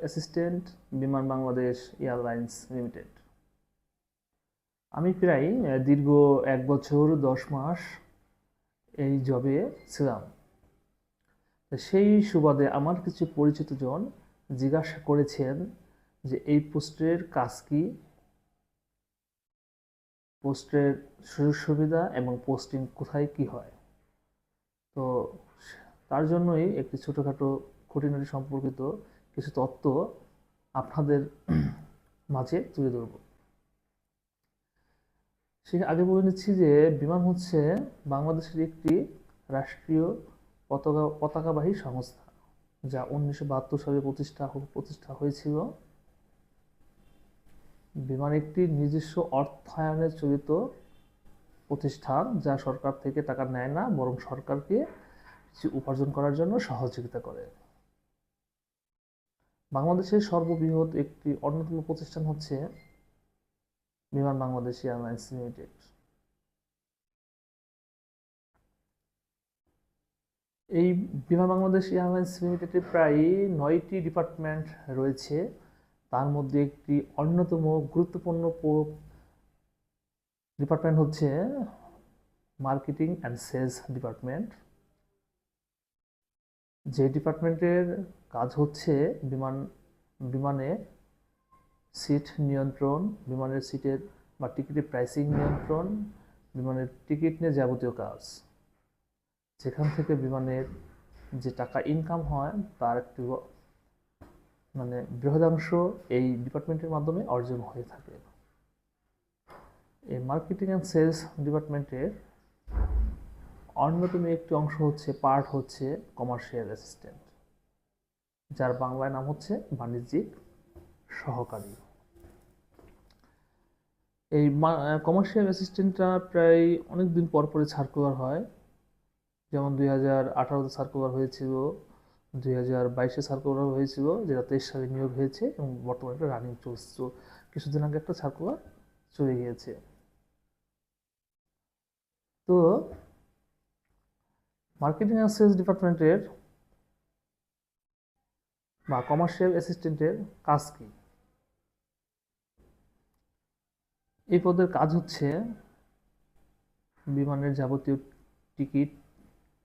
Assistant বিমান Bangladesh airlines limited আমি প্রায় দীর্ঘ এক বছর, দশ মাস এই জবে ছিলাম। সেই সুবাদে আমার কিছু পরিচিত জন জিজ্ঞাসা করেছেন যে এই পোস্টের কাজ কি? পোস্টের সুযোগ সুবিধা এবং পোস্টিং কোথায় কি হয়? তো তার জন্যই একটি ছোটোখাটো খুঁটিনাটি সম্পর্কিত কিছু তত্ত্ব আপনাদের মাঝে তুলে ধরব। সে আগে বলে নিচ্ছি যে বিমান হচ্ছে বাংলাদেশের একটি রাষ্ট্রীয় পতাকা, পতাকাবাহী সংস্থা, যা উনিশশো বাহাত্তর সালে প্রতিষ্ঠা প্রতিষ্ঠা হয়েছিল। বিমান একটি নিজস্ব অর্থায়নে চলিত প্রতিষ্ঠান, যা সরকার থেকে টাকা নেয় না, বরং সরকারকে কিছু উপার্জন করার জন্য সহযোগিতা করে। বাংলাদেশের সর্ববৃহৎ একটি অন্যতম প্রতিষ্ঠান হচ্ছে বিমান বাংলাদেশ এয়ারলাইন্স লিমিটেড। এই বিমান বাংলাদেশ এয়ারলাইন্স লিমিটেডে প্রায় নয়টি ডিপার্টমেন্ট রয়েছে। তার মধ্যে একটি অন্যতম গুরুত্বপূর্ণ ডিপার্টমেন্ট হচ্ছে মার্কেটিং অ্যান্ড সেলস ডিপার্টমেন্ট। যে ডিপার্টমেন্টের কাজ হচ্ছে বিমান, বিমানে সিট নিয়ন্ত্রণ, বিমানের সিটের বা টিকিটের প্রাইসিং নিয়ন্ত্রণ, বিমানের টিকিট নিয়ে যাবতীয় কাজ। যেখান থেকে বিমানের যে টাকা ইনকাম হয়, তার একটি মানে বৃহদাংশ এই ডিপার্টমেন্টের মাধ্যমে অর্জন হয়ে থাকে। এই মার্কেটিং অ্যান্ড সেলস ডিপার্টমেন্টের অন্যতম একটি অংশ হচ্ছে পার্ট হচ্ছে কমার্শিয়াল অ্যাসিস্ট্যান্ট যার বাংলায় নাম হচ্ছে বাণিজ্যিক সহকারী। এই কমার্শিয়াল অ্যাসিস্ট্যান্টটা প্রায় অনেক দিন পর পরে সার্কুলার হয়। যেমন দুই হাজার আঠারোতে সার্কুলার হয়েছিল, দুই হাজার বাইশে সার্কুলার হয়েছিল, যেটা তেইশ সালে নিয়োগ হয়েছে এবং বর্তমানে একটা রানিং চলছে। কিছুদিন আগে একটা সার্কুলার চলে গিয়েছে। তো মার্কেটিং অ্যান্ড সেলস ডিপার্টমেন্টের বা কমার্শিয়াল অ্যাসিস্ট্যান্টের কাজ কি? এই পদের কাজ হচ্ছে বিমানের যাবতীয় টিকিট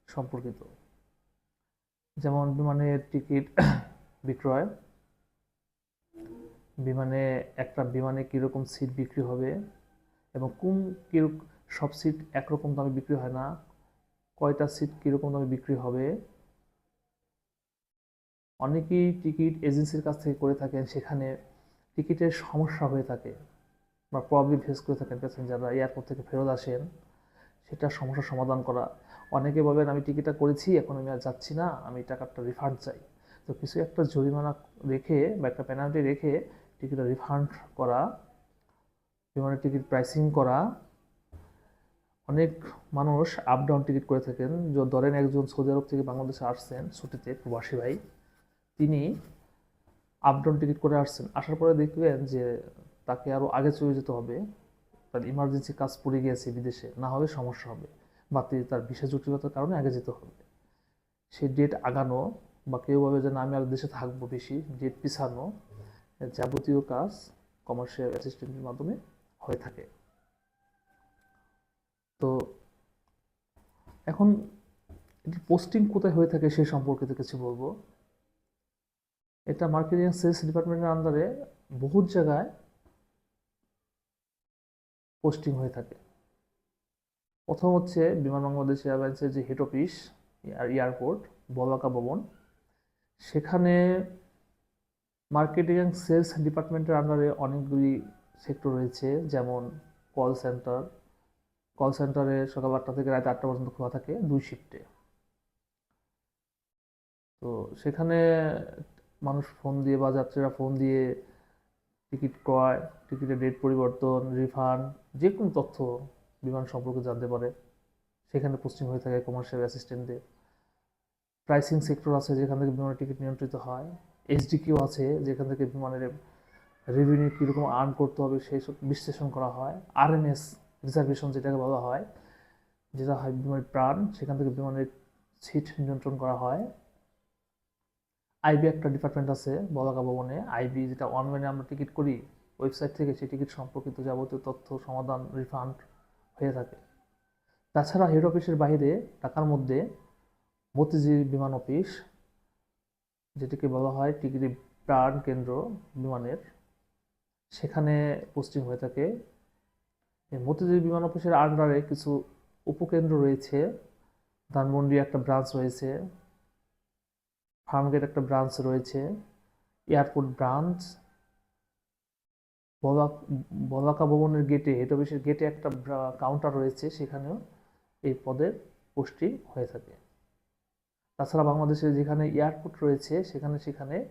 সম্পর্কিত। যেমন বিমানের টিকিট বিক্রয়, বিমানে একটা বিমানে কীরকম সিট বিক্রি হবে এবং কোন কীরকম সব সিট একরকম দামে বিক্রি হয় না, কয়টা সিট কীরকম দামে বিক্রি হবে অনেকেই টিকিট এজেন্সির কাছ থেকে করে থাকেন, সেখানে টিকিটের সমস্যা হয়ে থাকে বা প্রবলেম ফেস করে থাকেন প্যাসেঞ্জাররা এয়ারপোর্ট থেকে ফেরত আসেন, সেটা সমস্যার সমাধান করা। অনেকে বলেন আমি টিকিটটা করেছি, এখন আমি আর যাচ্ছি না, আমি টাকাটা রিফান্ড চাই। তো কিছু একটা জরিমানা রেখে বা একটা পেনাল্টি রেখে টিকিটটা রিফান্ড করা বিমানের টিকিট প্রাইসিং করা। অনেক মানুষ আপ ডাউন টিকিট করে থাকেন। ধরেন একজন সৌদি আরব থেকে বাংলাদেশে আসছেন, ছুটিতে, প্রবাসী ভাই। তিনি আপ ডাউন টিকিট করে আসছেন। আসার পরে দেখবেন যে তাকে আরও আগে চলে যেতে হবে। তার ইমার্জেন্সি কাজ পড়ে গিয়েছে বিদেশে, না হলে সমস্যা হবে। বা তার বিশেষ জটিলতার কারণে আগে যেতে হবে। সেই ডেট আগানো বা কেউ ভাবে যে না, আমি আর দেশে থাকব বেশি ডেট পিছানো যাবতীয় কাজ কমার্শিয়াল অ্যাসিস্ট্যান্টের মাধ্যমে হয়ে থাকে। তো এখন পোস্টিং কোথায় হয়ে থাকে সে সম্পর্কিত কিছু বলব। এটা মার্কেটিং সেলস ডিপার্টমেন্টের আন্ডারে বহুত জায়গায় পোস্টিং হয়ে থাকে। প্রথম হচ্ছে বিমান বাংলাদেশ এয়ারলাইন্সের যে হেড অফিস এয়ারপোর্ট বলাকা ভবন। সেখানে মার্কেটিং অ্যান্ড সেলস ডিপার্টমেন্টের আন্ডারে অনেকগুলি সেক্টর রয়েছে, যেমন কল সেন্টার কল সেন্টারে সকাল আটটা থেকে রাত আটটা পর্যন্ত খোলা থাকে দুই শিফটে তো সেখানে মানুষ ফোন দিয়ে বা যাত্রীরা ফোন দিয়ে টিকিট ক্রয় টিকিটের ডেট পরিবর্তন রিফান্ড যে কোনো তথ্য বিমান সম্পর্কে জানতে পারে। সেখানে পোস্টিং হয়ে থাকে কমার্শিয়াল অ্যাসিস্ট্যান্টদের প্রাইসিং সেক্টর আছে যেখান থেকে বিমানের টিকিট নিয়ন্ত্রিত হয়। এইচডিকিউ আছে যেখান থেকে বিমানের রেভিনিউ কীরকম আর্ন করতে হবে সেই সব বিশ্লেষণ করা হয়। আরএমএস রিজার্ভেশন যেটাকে বলা হয়, যেটা হয় বিমানের প্রাণ, সেখান থেকে বিমানের সিট নিয়ন্ত্রণ করা হয়। আইবি একটা ডিপার্টমেন্ট আছে, বলাকা ভবনে। আইবি যেটা অনলাইনে আমরা টিকিট করি, ওয়েবসাইট থেকে সেই টিকিট সম্পর্কিত যাবতীয় তথ্য, সমাধান রিফান্ড হয়ে থাকে। তাছাড়া হেড অফিসের বাইরে, ঢাকার মধ্যে মতিঝিল বিমান অফিস যেটিকে বলা হয় টিকিট প্রাণ কেন্দ্র বিমানের, সেখানে পোস্টিং হয়ে থাকে। মতিঝিল বিমান অফিসের আন্ডারে কিছু উপকেন্দ্র রয়েছে। ধানমন্ডি একটা ব্রাঞ্চ রয়েছে। ফার্মগেট একটা ব্রাঞ্চ রয়েছে, এয়ারপোর্ট ব্রাঞ্চ। বলাক- ভবনের গেটে, হেড অফিসের গেটে একটা কাউন্টার রয়েছে, সেখানেও এই পদের পোস্টিং হয়ে থাকে। তাছাড়া বাংলাদেশে যেখানে এয়ারপোর্ট রয়েছে, সেখানে সেখানে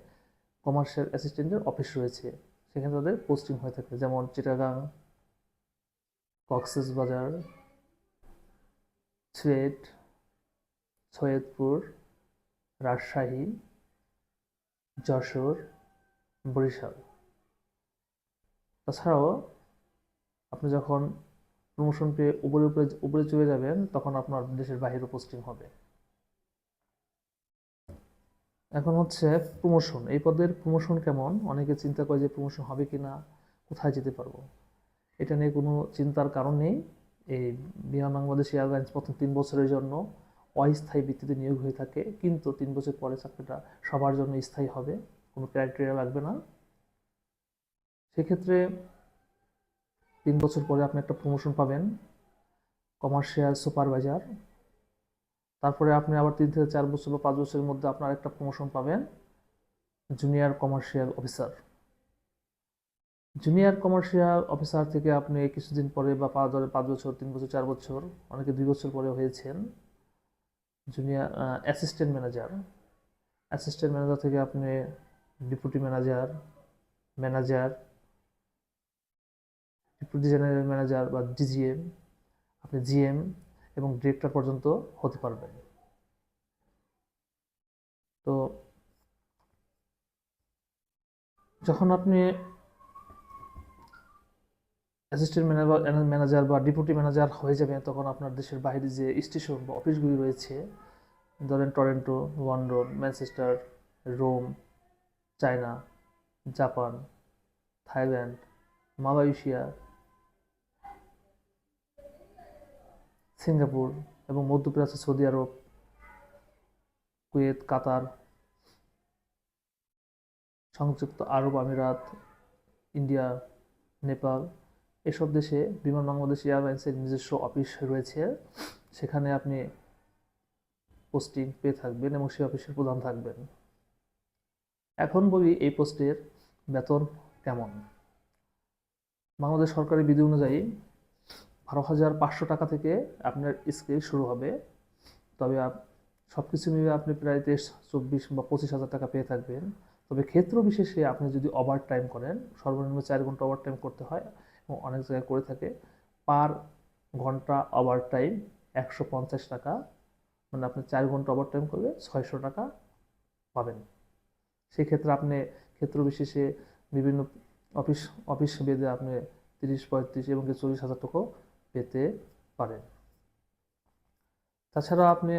কমার্শিয়াল অ্যাসিস্ট্যান্টের অফিস রয়েছে। সেখানে তাদের পোস্টিং হয়ে থাকে, যেমন চিটাগাং, কক্সেস বাজার সিলেট সৈয়দপুর রাজশাহী, যশোর, বরিশাল। তাছাড়াও আপনি যখন প্রমোশন পেয়ে উপরে উপরে উপরে চলে যাবেন, তখন আপনার দেশের বাইরে পোস্টিং হবে। এখন হচ্ছে প্রমোশন এই পদের প্রমোশন কেমন? অনেকে চিন্তা করে যে প্রমোশন হবে কি না কোথায় যেতে পারব? এটা নিয়ে কোনো চিন্তার কারণ নেই। এই বিমান বাংলাদেশ এয়ারলাইন্স প্রথম তিন বছরের জন্য অস্থায়ী ভিত্তিতে নিয়োগ হয়ে থাকে, কিন্তু তিন বছর পরে চাকরিটা সবার জন্য স্থায়ী হবে, কোনো ক্রাইটেরিয়া লাগবে না। সেক্ষেত্রে তিন বছর পরে আপনি একটা প্রমোশন পাবেন কমার্শিয়াল সুপারভাইজার তারপরে আপনি আবার তিন থেকে চার বছর বা পাঁচ বছরের মধ্যে আপনার একটা প্রমোশন পাবেন junior commercial officer junior commercial officer থেকে আপনি কিছুদিন পরে বা পাঁচ পাঁচ বছর, তিন বছর, চার বছর, অনেকে দুই বছর পরে হয়েছেন। Junior assistant manager assistant manager থেকে আপনি deputy manager manager deputy general manager বা ডিজিএম আপনি জিএম এবং ডিরেক্টর পর্যন্ত হতে পারবেন। তো, যখন আপনি অ্যাসিস্ট্যান্ট ম্যানেজার ম্যানেজার বা ডেপুটি ম্যানেজার হয়ে যাবেন তখন আপনার দেশের বাইরে যে স্টেশন বা অফিসগুলি রয়েছে, ধরেন Toronto London Manchester Rome China Japan Thailand Malaysia Singapore এবং মধ্যপ্রাচ্য সৌদি আরব কুয়েত কাতার সংযুক্ত আরব আমিরাত ইন্ডিয়া নেপাল এসব দেশে বিমান বাংলাদেশ এয়ারলাইন্সের নিজস্ব অফিস রয়েছে। সেখানে আপনি পোস্টিং পেয়ে থাকবেন এবং সেই অফিসের প্রধান থাকবেন। এখন বলি এই পোস্টের বেতন কেমন? বাংলাদেশ সরকারি বিধি অনুযায়ী বারো হাজার পাঁচশো টাকা থেকে আপনার স্কেল শুরু হবে। তবে সব কিছু মিলে আপনি প্রায় তেইশ, চব্বিশ বা পঁচিশ হাজার টাকা পেয়ে থাকবেন। তবে ক্ষেত্র বিশেষে আপনি যদি ওভার টাইম করেন, সর্বনিম্ন চার ঘণ্টা ওভার টাইম করতে হয়। অনেক জায়গায় করে থাকে। পার ঘণ্টা ওভার টাইম একশো পঞ্চাশ টাকা। মানে আপনি চার ঘণ্টা ওভার টাইম করলে ছয়শো টাকা পাবেন। সেক্ষেত্রে আপনি ক্ষেত্র বিশেষে বিভিন্ন অফিস অফিস বেঁধে আপনি তিরিশ, পঁয়ত্রিশ এবং চল্লিশ হাজার টাকাও পেতে পারেন। তাছাড়া আপনি